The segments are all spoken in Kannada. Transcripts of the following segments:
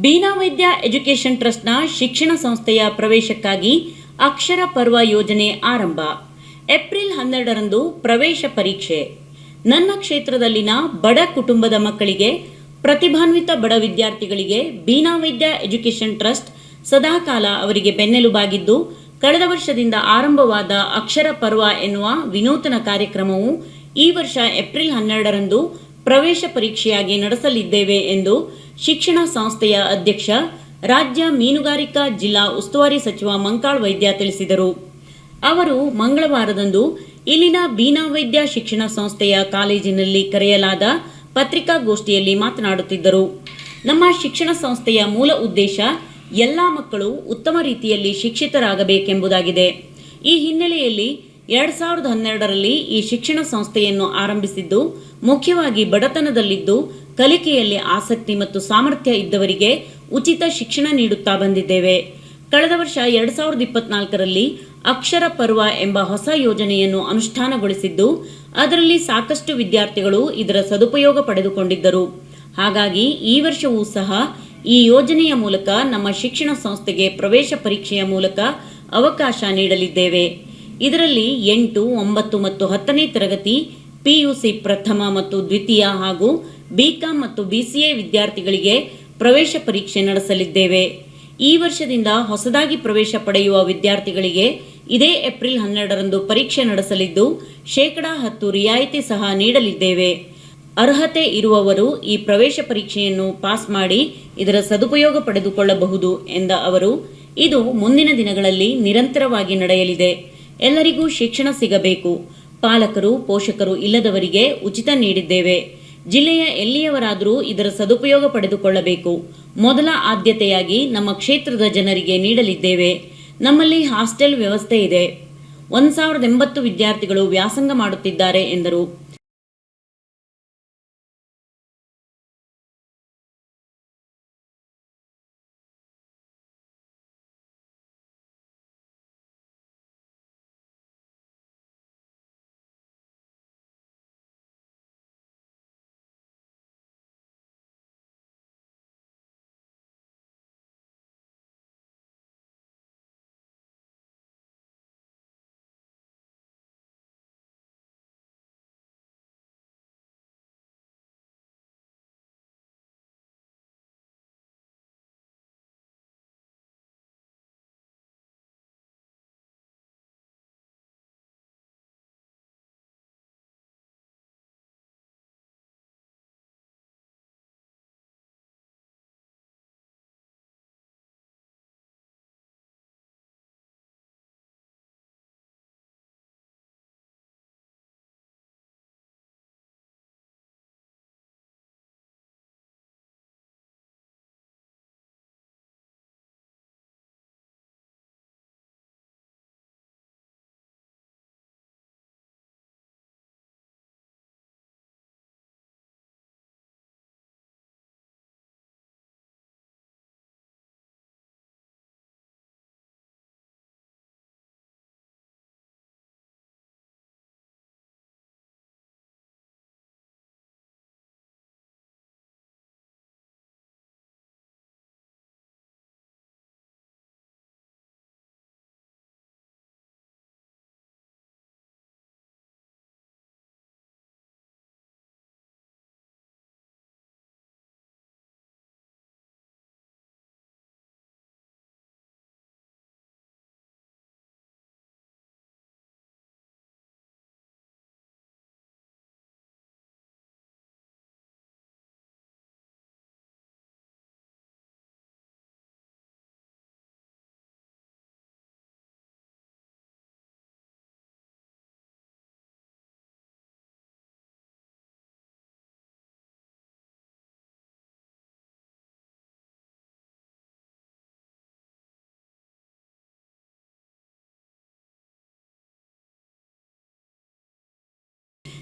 ಬೀನಾ ವೈದ್ಯ ಎಜುಕೇಷನ್ ಟ್ರಸ್ಟ್ನ ಶಿಕ್ಷಣ ಸಂಸ್ಥೆಯ ಪ್ರವೇಶಕ್ಕಾಗಿ ಅಕ್ಷರ ಪರ್ವ ಯೋಜನೆ ಆರಂಭ. ಏಪ್ರಿಲ್ ಹನ್ನೆರಡರಂದು ಪ್ರವೇಶ ಪರೀಕ್ಷೆ. ನನ್ನ ಕ್ಷೇತ್ರದಲ್ಲಿನ ಬಡ ಕುಟುಂಬದ ಮಕ್ಕಳಿಗೆ, ಪ್ರತಿಭಾನ್ವಿತ ಬಡ ವಿದ್ಯಾರ್ಥಿಗಳಿಗೆ ಬೀನಾ ವೈದ್ಯ ಎಜುಕೇಷನ್ ಟ್ರಸ್ಟ್ ಸದಾಕಾಲ ಅವರಿಗೆ ಬೆನ್ನೆಲುಬಾಗಿದ್ದು, ಕಳೆದ ವರ್ಷದಿಂದ ಆರಂಭವಾದ ಅಕ್ಷರ ಪರ್ವ ಎನ್ನುವ ವಿನೂತನ ಕಾರ್ಯಕ್ರಮವು ಈ ವರ್ಷ ಏಪ್ರಿಲ್ ಹನ್ನೆರಡರಂದು ಪ್ರವೇಶ ಪರೀಕ್ಷೆಯಾಗಿ ನಡೆಸಲಿದ್ದೇವೆ ಎಂದು ಶಿಕ್ಷಣ ಸಂಸ್ಥೆಯ ಅಧ್ಯಕ್ಷ, ರಾಜ್ಯ ಮೀನುಗಾರಿಕಾ ಜಿಲ್ಲಾ ಉಸ್ತುವಾರಿ ಸಚಿವ ಮಂಕಾಳ್ ವೈದ್ಯ ತಿಳಿಸಿದರು. ಅವರು ಮಂಗಳವಾರದಂದು ಇಲ್ಲಿನ ಬೀನಾ ವೈದ್ಯ ಶಿಕ್ಷಣ ಸಂಸ್ಥೆಯ ಕಾಲೇಜಿನಲ್ಲಿ ಕರೆಯಲಾದ ಪತ್ರಿಕಾಗೋಷ್ಠಿಯಲ್ಲಿ ಮಾತನಾಡುತ್ತಿದ್ದರು. ನಮ್ಮ ಶಿಕ್ಷಣ ಸಂಸ್ಥೆಯ ಮೂಲ ಉದ್ದೇಶ, ಎಲ್ಲ ಮಕ್ಕಳು ಉತ್ತಮ ರೀತಿಯಲ್ಲಿ ಶಿಕ್ಷಿತರಾಗಬೇಕೆಂಬುದಾಗಿದೆ. ಈ ಹಿನ್ನೆಲೆಯಲ್ಲಿ ಎರಡ್ ಸಾವಿರದ ಹನ್ನೆರಡರಲ್ಲಿ ಈ ಶಿಕ್ಷಣ ಸಂಸ್ಥೆಯನ್ನು ಆರಂಭಿಸಿದ್ದು ಮುಖ್ಯವಾಗಿ ಬಡತನದಲ್ಲಿದ್ದು ಕಲಿಕೆಯಲ್ಲಿ ಆಸಕ್ತಿ ಮತ್ತು ಸಾಮರ್ಥ್ಯ ಇದ್ದವರಿಗೆ ಉಚಿತ ಶಿಕ್ಷಣ ನೀಡುತ್ತಾ ಬಂದಿದ್ದೇವೆ. ಕಳೆದ ವರ್ಷ ಎರಡ್ ಸಾವಿರದ ಇಪ್ಪತ್ನಾಲ್ಕರಲ್ಲಿ ಅಕ್ಷರ ಪರ್ವ ಎಂಬ ಹೊಸ ಯೋಜನೆಯನ್ನು ಅನುಷ್ಠಾನಗೊಳಿಸಿದ್ದು, ಅದರಲ್ಲಿ ಸಾಕಷ್ಟು ವಿದ್ಯಾರ್ಥಿಗಳು ಇದರ ಸದುಪಯೋಗ ಪಡೆದುಕೊಂಡಿದ್ದರು. ಹಾಗಾಗಿ ಈ ವರ್ಷವೂ ಸಹ ಈ ಯೋಜನೆಯ ಮೂಲಕ ನಮ್ಮ ಶಿಕ್ಷಣ ಸಂಸ್ಥೆಗೆ ಪ್ರವೇಶ ಪರೀಕ್ಷೆಯ ಮೂಲಕ ಅವಕಾಶ ನೀಡಲಿದ್ದೇವೆ. ಇದರಲ್ಲಿ ಎಂಟು, ಒಂಬತ್ತು ಮತ್ತು ಹತ್ತನೇ ತರಗತಿ, ಪಿಯುಸಿ ಪ್ರಥಮ ಮತ್ತು ದ್ವಿತೀಯ ಹಾಗೂ ಬಿಕಾಂ ಮತ್ತು ಬಿಸಿಎ ವಿದ್ಯಾರ್ಥಿಗಳಿಗೆ ಪ್ರವೇಶ ಪರೀಕ್ಷೆ ನಡೆಸಲಿದ್ದೇವೆ. ಈ ವರ್ಷದಿಂದ ಹೊಸದಾಗಿ ಪ್ರವೇಶ ಪಡೆಯುವ ವಿದ್ಯಾರ್ಥಿಗಳಿಗೆ ಇದೇ ಏಪ್ರಿಲ್ ಹನ್ನೆರಡರಂದು ಪರೀಕ್ಷೆ ನಡೆಸಲಿದ್ದು, ಶೇಕಡಾ ಹತ್ತು ರಿಯಾಯಿತಿ ಸಹ ನೀಡಲಿದ್ದೇವೆ. ಅರ್ಹತೆ ಇರುವವರು ಈ ಪ್ರವೇಶ ಪರೀಕ್ಷೆಯನ್ನು ಪಾಸ್ ಮಾಡಿ ಇದರ ಸದುಪಯೋಗ ಪಡೆದುಕೊಳ್ಳಬಹುದು ಎಂದ ಅವರು, ಇದು ಮುಂದಿನ ದಿನಗಳಲ್ಲಿ ನಿರಂತರವಾಗಿ ನಡೆಯಲಿದೆ. ಎಲ್ಲರಿಗೂ ಶಿಕ್ಷಣ ಸಿಗಬೇಕು. ಪಾಲಕರು, ಪೋಷಕರು ಇಲ್ಲದವರಿಗೆ ಉಚಿತ ನೀಡಿದ್ದೇವೆ. ಜಿಲ್ಲೆಯ ಎಲ್ಲಿಯವರಾದರೂ ಇದರ ಸದುಪಯೋಗ ಪಡೆದುಕೊಳ್ಳಬೇಕು. ಮೊದಲ ಆದ್ಯತೆಯಾಗಿ ನಮ್ಮ ಕ್ಷೇತ್ರದ ಜನರಿಗೆ ನೀಡಲಿದ್ದೇವೆ. ನಮ್ಮಲ್ಲಿ ಹಾಸ್ಟೆಲ್ ವ್ಯವಸ್ಥೆ ಇದೆ. ಒಂದು ಸಾವಿರದ ಎಂಬತ್ತು ವಿದ್ಯಾರ್ಥಿಗಳು ವ್ಯಾಸಂಗ ಮಾಡುತ್ತಿದ್ದಾರೆ ಎಂದರು.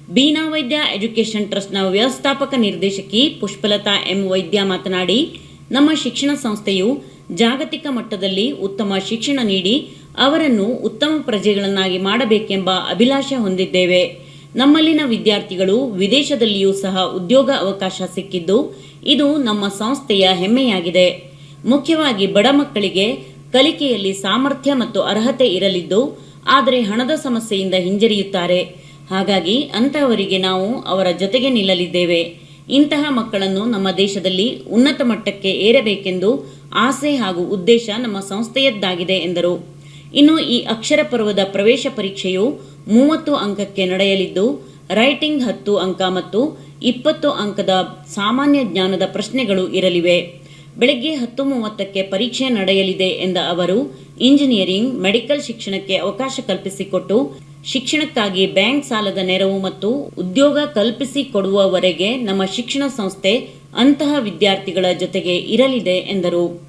ಬೀನಾ ವೈದ್ಯ ಎಜುಕೇಷನ್ ಟ್ರಸ್ಟ್ನ ವ್ಯವಸ್ಥಾಪಕ ನಿರ್ದೇಶಕಿ ಪುಷ್ಪಲತಾ ಎಂ ವೈದ್ಯ ಮಾತನಾಡಿ, ನಮ್ಮ ಶಿಕ್ಷಣ ಸಂಸ್ಥೆಯು ಜಾಗತಿಕ ಮಟ್ಟದಲ್ಲಿ ಉತ್ತಮ ಶಿಕ್ಷಣ ನೀಡಿ, ಅವರನ್ನು ಉತ್ತಮ ಪ್ರಜೆಗಳನ್ನಾಗಿ ಮಾಡಬೇಕೆಂಬ ಅಭಿಲಾಷೆ ಹೊಂದಿದ್ದೇವೆ. ನಮ್ಮಲ್ಲಿನ ವಿದ್ಯಾರ್ಥಿಗಳು ವಿದೇಶದಲ್ಲಿಯೂ ಸಹ ಉದ್ಯೋಗ ಅವಕಾಶ ಸಿಕ್ಕಿದ್ದು, ಇದು ನಮ್ಮ ಸಂಸ್ಥೆಯ ಹೆಮ್ಮೆಯಾಗಿದೆ. ಮುಖ್ಯವಾಗಿ ಬಡ ಮಕ್ಕಳಿಗೆ ಕಲಿಕೆಯಲ್ಲಿ ಸಾಮರ್ಥ್ಯ ಮತ್ತು ಅರ್ಹತೆ ಇರಲಿದ್ದು, ಆದರೆ ಹಣದ ಸಮಸ್ಯೆಯಿಂದ ಹಿಂಜರಿಯುತ್ತಾರೆ. ಹಾಗಾಗಿ ಅಂತಹವರಿಗೆ ನಾವು ಅವರ ಜೊತೆಗೆ ನಿಲ್ಲಲಿದ್ದೇವೆ. ಇಂತಹ ಮಕ್ಕಳನ್ನು ನಮ್ಮ ದೇಶದಲ್ಲಿ ಉನ್ನತ ಮಟ್ಟಕ್ಕೆ ಏರಬೇಕೆಂದು ಆಸೆ ಹಾಗೂ ಉದ್ದೇಶ ನಮ್ಮ ಸಂಸ್ಥೆಯದ್ದಾಗಿದೆ, ಎಂದರು. ಇನ್ನು ಈ ಅಕ್ಷರ ಪರ್ವದ ಪ್ರವೇಶ ಪರೀಕ್ಷೆಯು ಮೂವತ್ತು ಅಂಕಕ್ಕೆ ನಡೆಯಲಿದ್ದು, ರೈಟಿಂಗ್ ಹತ್ತು ಅಂಕ ಮತ್ತು ಇಪ್ಪತ್ತು ಅಂಕದ ಸಾಮಾನ್ಯ ಜ್ಞಾನದ ಪ್ರಶ್ನೆಗಳು ಇರಲಿವೆ. ಬೆಳಗ್ಗೆ ಹತ್ತು ಮೂವತ್ತಕ್ಕೆ ಪರೀಕ್ಷೆ ನಡೆಯಲಿದೆ ಎಂದ ಅವರು, ಇಂಜಿನಿಯರಿಂಗ್, ಮೆಡಿಕಲ್ ಶಿಕ್ಷಣಕ್ಕೆ ಅವಕಾಶ ಕಲ್ಪಿಸಿಕೊಟ್ಟು ಶಿಕ್ಷಣಕ್ಕಾಗಿ ಬ್ಯಾಂಕ್ ಸಾಲದ ನೆರವು ಮತ್ತು ಉದ್ಯೋಗ ಕಲ್ಪಿಸಿಕೊಡುವವರೆಗೆ ನಮ್ಮ ಶಿಕ್ಷಣ ಸಂಸ್ಥೆ ಅಂತಹ ವಿದ್ಯಾರ್ಥಿಗಳ ಜೊತೆಗೆ ಇರಲಿದೆ ಎಂದರು.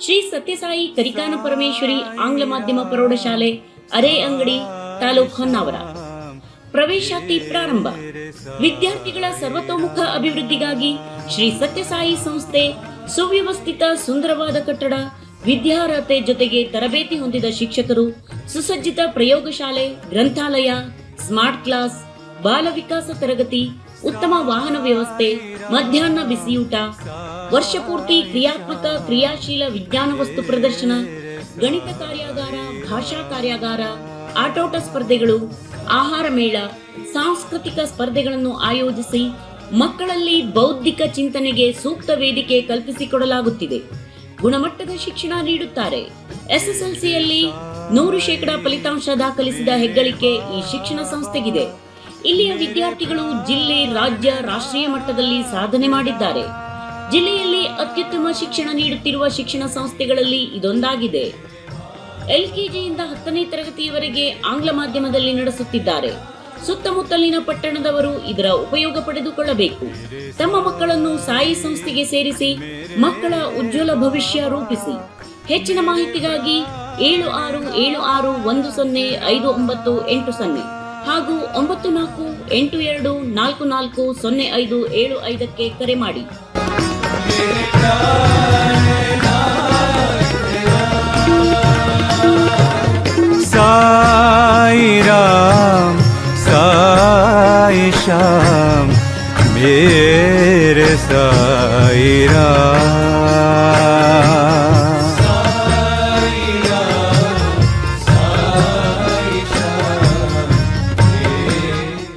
ಶ್ರೀ ಸತ್ಯಸಾಯಿ ಕರಿಕಾನ ಪರಮೇಶ್ವರಿ ಆಂಗ್ಲ ಮಾಧ್ಯಮ ಪ್ರೌಢಶಾಲೆ ಅರೆ ಅಂಗಡಿ ತಾಲೂಕ್ ಹೊನ್ನಾವರ. ಪ್ರವೇಶಾತಿ ಪ್ರಾರಂಭ. ವಿದ್ಯಾರ್ಥಿಗಳ ಸರ್ವತೋಮುಖ ಅಭಿವೃದ್ಧಿಗಾಗಿ ಶ್ರೀ ಸತ್ಯಸಾಯಿ ಸಂಸ್ಥೆ ಸುವ್ಯವಸ್ಥಿತ ಸುಂದರವಾದ ಕಟ್ಟಡ, ವಿದ್ಯಾರ್ಹತೆ ಜೊತೆಗೆ ತರಬೇತಿ ಹೊಂದಿದ ಶಿಕ್ಷಕರು, ಸುಸಜ್ಜಿತ ಪ್ರಯೋಗಶಾಲೆ, ಗ್ರಂಥಾಲಯ, ಸ್ಮಾರ್ಟ್ ಕ್ಲಾಸ್, ಬಾಲ ವಿಕಾಸ ತರಗತಿ, ಉತ್ತಮ ವಾಹನ ವ್ಯವಸ್ಥೆ, ಮಧ್ಯಾಹ್ನ ಬಿಸಿಯೂಟ ವರ್ಷಪೂರ್ತಿ ಕ್ರಿಯಾತ್ಮಕ, ಕ್ರಿಯಾಶೀಲ ವಿಜ್ಞಾನ ವಸ್ತು ಪ್ರದರ್ಶನ, ಗಣಿತ ಕಾರ್ಯಾಗಾರ, ಭಾಷಾ ಕಾರ್ಯಾಗಾರ, ಆಟೋಟ ಸ್ಪರ್ಧೆಗಳು, ಆಹಾರ ಮೇಳ, ಸಾಂಸ್ಕೃತಿಕ ಸ್ಪರ್ಧೆಗಳನ್ನು ಆಯೋಜಿಸಿ ಮಕ್ಕಳಲ್ಲಿ ಬೌದ್ಧಿಕ ಚಿಂತನೆಗೆ ಸೂಕ್ತ ವೇದಿಕೆ ಕಲ್ಪಿಸಿಕೊಡಲಾಗುತ್ತಿದೆ. ಗುಣಮಟ್ಟದ ಶಿಕ್ಷಣ ನೀಡುತ್ತಾರೆ. ಎಸ್ಎಸ್ಎಲ್ಸಿಯಲ್ಲಿ ನೂರು ಶೇಕಡಾ ಫಲಿತಾಂಶ ದಾಖಲಿಸಿದ ಹೆಗ್ಗಳಿಕೆ ಈ ಶಿಕ್ಷಣ ಸಂಸ್ಥೆಗಿದೆ. ಇಲ್ಲಿಯ ವಿದ್ಯಾರ್ಥಿಗಳು ಜಿಲ್ಲೆ, ರಾಜ್ಯ, ರಾಷ್ಟ್ರೀಯ ಮಟ್ಟದಲ್ಲಿ ಸಾಧನೆ ಮಾಡಿದ್ದಾರೆ. ಜಿಲ್ಲೆಯಲ್ಲಿ ಅತ್ಯುತ್ತಮ ಶಿಕ್ಷಣ ನೀಡುತ್ತಿರುವ ಶಿಕ್ಷಣ ಸಂಸ್ಥೆಗಳಲ್ಲಿ ಇದೊಂದಾಗಿದೆ. ಎಲ್ಕೆಜಿಯಿಂದ ಹತ್ತನೇ ತರಗತಿಯವರೆಗೆ ಆಂಗ್ಲ ಮಾಧ್ಯಮದಲ್ಲಿ ನಡೆಸುತ್ತಿದ್ದಾರೆ. ಸುತ್ತಮುತ್ತಲಿನ ಪಟ್ಟಣದವರು ಇದರ ಉಪಯೋಗ ಪಡೆದುಕೊಳ್ಳಬೇಕು. ತಮ್ಮ ಮಕ್ಕಳನ್ನು ಸಾಯಿ ಸಂಸ್ಥೆಗೆ ಸೇರಿಸಿ ಮಕ್ಕಳ ಉಜ್ವಲ ಭವಿಷ್ಯ ರೂಪಿಸಿ. ಹೆಚ್ಚಿನ ಮಾಹಿತಿಗಾಗಿ ಏಳು ಆರು ಏಳು ಆರು ಒಂದು ಸೊನ್ನೆ ಐದು ಒಂಬತ್ತು ಎಂಟು ಸೊನ್ನೆ ಹಾಗೂ ಒಂಬತ್ತು ನಾಲ್ಕು ಎಂಟು ಎರಡು ನಾಲ್ಕು ನಾಲ್ಕು ಸೊನ್ನೆ ಐದು ಏಳು ಐದಕ್ಕೆ ಕರೆ ಮಾಡಿ. Krishna